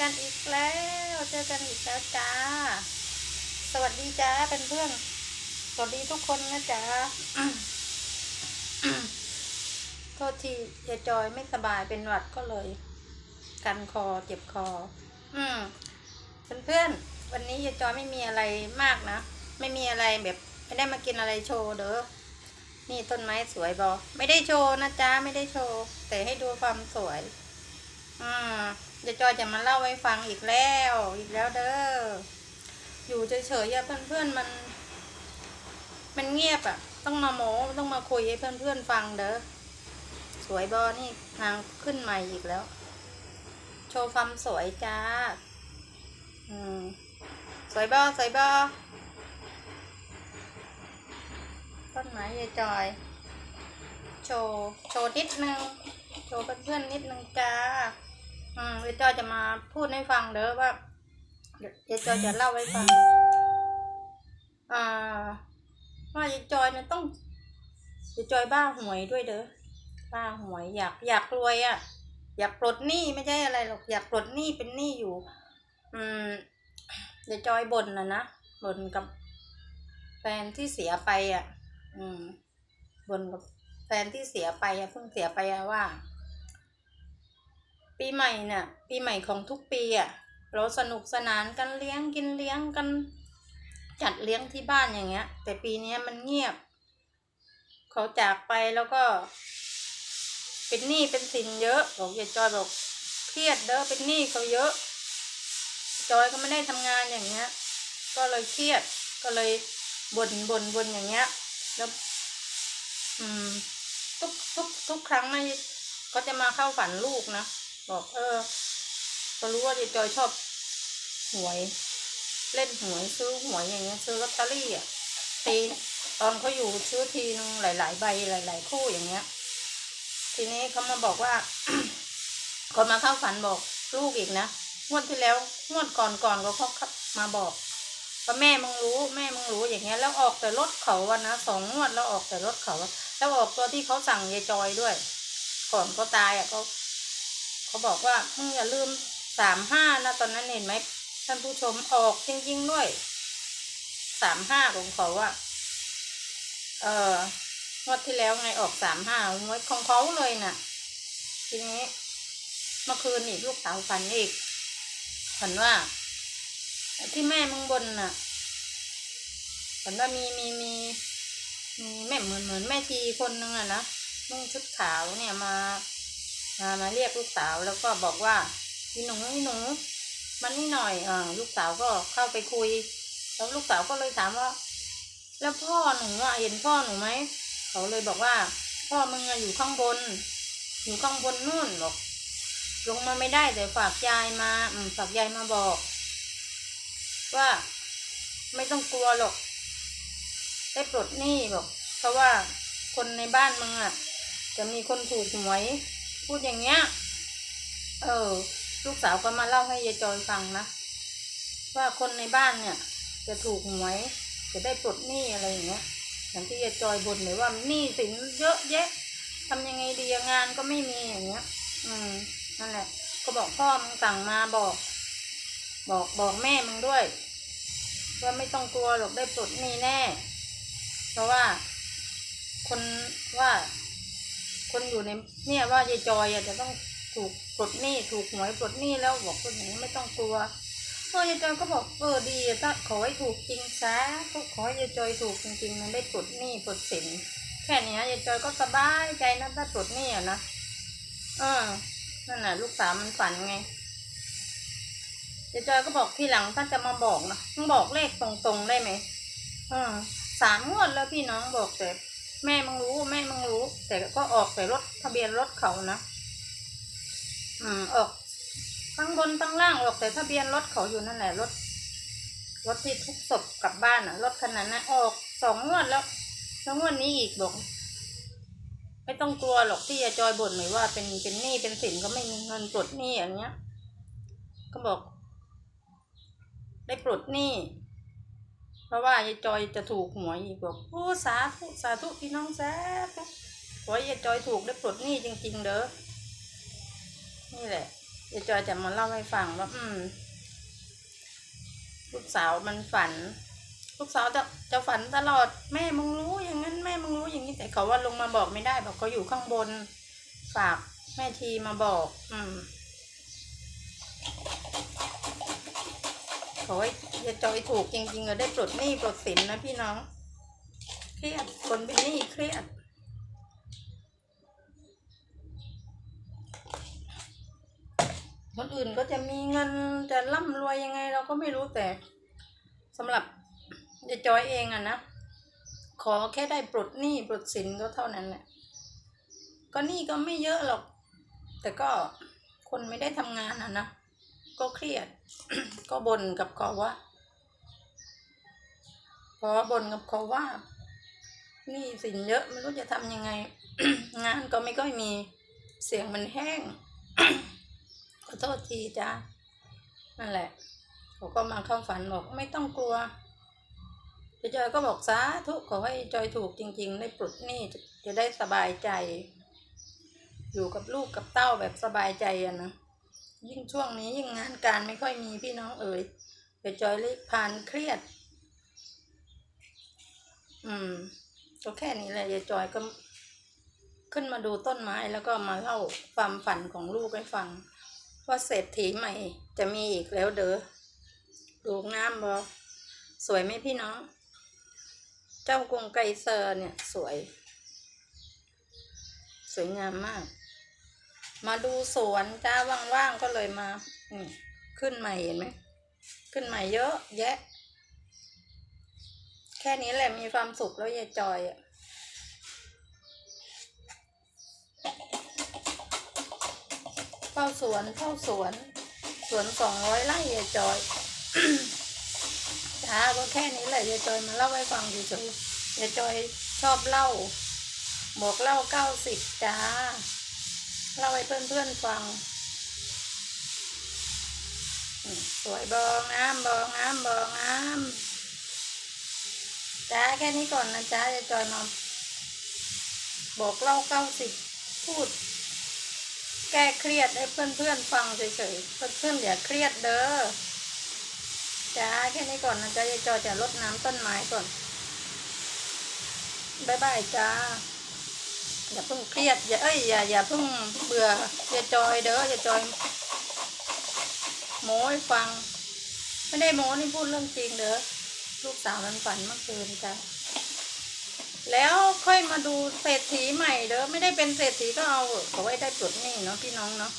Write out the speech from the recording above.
กันอีกแล้ว เจอกันอีกแล้วจ้า สวัสดีจ้าเป็นเพื่อนสวัสดีทุกคนนะจ้าโทษทียายจอยไม่สบายเป็นหวัดก็เลย กันคอเจ็บคอ อืมเพื่อนๆวันนี้ยายจอยไม่มีอะไรมากนะ ไม่มีอะไรแบบไม่ได้มากินอะไรโชว์เด้อนี่ต้นไม้สวยบอไม่ได้โชว์นะจ๊ะไม่ได้โชว์แต่ให้ดูความสวย อืมเดี๋ยวจอยจะมาเล่าให้ฟังอีกแล้ว อีกแล้วเด้อ อยู่เฉยๆอะเพื่อนๆมัน มันเงียบอะต้องมาโมต้องมาคุยให้เพื่อนๆฟังเด้อ สวยบอนี่นางขึ้นใหม่อีกแล้ว โชว์ความสวยจ้า อืม สวยบอสวยบอต้นไม้ยายจอย โชว์ โชว์นิดนึง โชว์เพื่อนๆนิดนึงจ้า อืมยายจอยจะมาพูดให้ฟังเด้อว่าเดี๋ยวจอยจะเล่าให้ฟัง อ่าว่ายายจอยเนี่ยต้องยายจอยบ้าหวยด้วยเด้อบ้าหวยอยากอยากรวยอะ่ะ อยากปลดหนี้ไม่ใช่อะไรหรอกอยากปลดหนี้เป็นหนี้อยู่ อืมยายจอยบ่นนะนะบ่นกับแฟนที่เสียไปอะ อืมบ่นกับแฟนที่เสียไปอะเพิ่งเสียไปอะว่า ปีใหม่เนี่ยปีใหม่ของทุกปีอะเราสนุกสนานกันเลี้ยงกินเลี้ยงกัน จัดเลี้ยงที่บ้านอย่างเงี้ย แต่ปีนี้มันเงียบ เขาจากไปแล้วก็ เป็นหนี้เป็นสินเยอะบอกยายจอยบอกเครียดเด้อเป็นหนี้เขาเยอะ จอยก็ไม่ได้ทำงานอย่างเงี้ย ก็เลยเครียดก็เลยบ่นบ่นบ่นอย่างเงี้ย แล้ว อืม ทุกทุกทุกครั้งนะก็จะมาเข้าฝันลูกนะ บอกเออก็รู้ว่ายายจอยชอบหวย เล่นหวยซื้อหวยอย่างเงี้ยซื้อลอตเตอรี่อะตีตอนเขาอยู่ซื้อทีนึงหลาย ๆ ใบหลาย ๆ คู่อย่างเงี้ย ทีนี้เขามาบอกว่าคนมาเข้าฝันบอกลูกอีกนะงวดที่แล้วงวดก่อนก่อนก็เขามาบอกว่าแม่มึงรู้แม่มึงรู้อย่างเงี้ย แล้วออกแต่รถเขาอะนนะสองงวดแล้วออกแต่รถเขา แล้วออกตัวที่เขาสั่งยายจอยด้วย ก่อนเขาตายอะเขา เขาบอกว่ามึงอย่าลืมสามห้านะตอนนั้นเห็นไหมท่านผู้ชมออกจริงๆด้วยสามห้าของเขาอะเอองวดที่แล้วไงออกสามห้างวดของเขาเลยน่ะ ทีนี้เมื่อคืนนี่ลูกสาวฝันอีกฝันว่า ที่แม่มึงบนน่ะฝันว่ามีมีมีมีแม่เหมือนเหมือนแม่ทีคนนึงอะนะนุ่งชุดขาวเนี่ยมา มามาเรียกลูกสาวแล้วก็บอกว่าพี่หนูพี่หนูมันนี่หน่อยอ่าลูกสาวก็เข้าไปคุย แล้วลูกสาวก็เลยถามว่า แล้วพ่อหนูอะเห็นพ่อหนูไหมเขาเลยบอกว่า พ่อมึงอยู่ข้างบน อยู่ข้างบนนู่นบอกลงมาไม่ได้แต่ฝากยายมาอืมฝากยายมาบอก ว่าไม่ต้องกลัวหรอก ได้ปลดหนี้บอกเพราะว่าคนในบ้านมึงอะ จะมีคนถูกหวย พูดอย่างเงี้ย เออ ลูกสาวก็มาเล่าให้ยายจอยฟังนะ ว่าคนในบ้านเนี่ย จะถูกหวย จะได้ปลดหนี้อะไรอย่างเงี้ย อย่างที่ยายจอยบ่นเลยว่าหนี้สินเยอะแยะทำยังไงดีงานก็ไม่มีอย่างเงี้ย อืม นั่นแหละ ก็บอกพ่อมึงสั่งมาบอก บอกบอกแม่มึงด้วย ว่าไม่ต้องกลัวหรอกได้ปลดหนี้แน่ เพราะว่า คนว่า คนอยู่ในเนี่ยว่ายายจอยอะจะต้องถูกปลดหนี้ถูกหวยปลดหนี้แล้วบอกคนอย่างนี้ไม่ต้องกลัวเออยายจอยก็บอกเออดีถ้าขอให้ถูกจริงซะก็ขอให้ยายจอยถูกจริงๆมันได้ปลดหนี้ปลดสินแค่นี้ยายจอยก็สบายใจนะถ้าปลดหนี้อะนะเออนั่นแหละลูกสาวมันฝันไงยายจอยก็บอกทีหลังถ้าจะมาบอกนะมึงบอกเลขตรงๆได้ไหมเออสามงวดแล้วพี่น้องบอกแต่ แม่มึงรู้แม่มึงรู้ แต่ก็ออกแต่รถทะเบียนรถเขานะอืมออกทั้งบนทั้งล่างออกแต่ทะเบียนรถเขาอยู่นั่นแหละรถรถที่ทุกศพกลับบ้านอะรถคันนั้นนะออกสองงวดแล้วแล้วงวดนี้อีกบอกไม่ต้องกลัวหรอกที่ยายจอยบ่นหน่อยว่าเป็นเป็นหนี้เป็นสินก็ไม่มีเงินปลดหนี้อย่างเงี้ย ก็บอก ได้ปลดหนี้ เพราะว่ายายจอยจะถูกหวยอีกบอกโอ้สาธุสาธุพี่น้องสาธุขอให้ยายจอยถูกได้ปลดหนี้จริง ๆ เด้อนี่แหละเดี๋ยจอยจะมาเล่าให้ฟังว่า อืมลูกสาวมันฝัน ลูกสาวจะจะฝันตลอดแม่มึงรู้อย่างนั้นแม่มึงรู้อย่างนี้แต่เขาว่าลงมาบอกไม่ได้บอกเขาอยู่ข้างบน ฝากแม่ทีมาบอก อืม ขอให้ยายจอยถูกจริงๆก็ได้ปลดหนี้ปลดสินนะพี่น้อง เครียดคนเป็นหนี้เครียด คนอื่นก็จะมีเงินจะร่ำรวยยังไงเราก็ไม่รู้แต่สำหรับยายจอยเองอะนะ ขอแค่ได้ปลดหนี้ปลดสินก็เท่านั้นแหละ ก็หนี้ก็ไม่เยอะหรอก แต่ก็คนไม่ได้ทำงานอะนะ ก็เครียด ก็บ่นกับเขาว่าเพราะว่าบ่นกับเขาว่านี้สินเยอะไม่รู้จะทำยังไง งานก็ไม่ค่อยมีเสียงมันแห้งขอโทษทีจ้านั่นแหละเขาก็มาเข้าฝันบอกไม่ต้องกลัวจจอยก็บอกสาธุขอให้จอยถูกจริง ๆ ได้ปลดหนี้จะจะได้สบายใจ อยู่กับลูกกับเต้าแบบสบายใจอะนะ ยิ่งช่วงนี้ยิ่งงานการไม่ค่อยมีพี่น้องเอ๋ยเจจอยเลยผ่านเครียด อืม ก็แค่นี้แหละยายจอยก็ขึ้นมาดูต้นไม้แล้วก็มาเล่าความฝันของลูกให้ฟัง ว่าเศรษฐีใหม่จะมีอีกแล้วเด้อดูงามบอสวยไหมพี่น้อง เจ้ากรุงไกรเซอร์เนี่ยสวย สวยงามมาก มาดูสวนจ้าว่างๆก็เลยมา นี่ ขึ้นใหม่เห็นไหม ขึ้นใหม่เยอะแยะ แค่นี้แหละมีความสุขแล้วยายจอยอะเข้าสวนเข้าสวน สวนสองร้อยไร่ยายจอยจ้าก็แค่นี้แหละยายจอยมาเล่าให้ฟังเฉยๆยายจอยชอบเล่า บอกเล่าเก้าสิบจ้า เล่าให้เพื่อนๆฟังอืมสวยบองงามบองงามบองงามจ้าแค่นี้ก่อนนะจ้าจะจอยมาบอกเล่าเก้าสิบพูด แก้เครียดให้เพื่อนเพื่อนๆฟังเฉยๆเพื่อนเพื่อนๆอย่าเครียดเด้อจ้าแค่นี้ก่อนนะจ้ายายจอยจะรดน้ำต้นไม้ก่อนบายบายจ้า อย่าเพิ่งเครียดอย่าเอ้ยอย่าอย่าเพิ่งเบื่ออย่าจอยเด้ออย่าจอยโม้ให้ฟัง ไม่ได้โม้นี่พูดเรื่องจริงเด้อลูกสาวมันฝันเมื่อคืนจ้ะแล้วค่อยมาดูเศรษฐีใหม่เด้อไม่ได้เป็นเศรษฐีก็เอาเอะขาไว้ได้จุดนี่เนาะพี่น้องเนาะ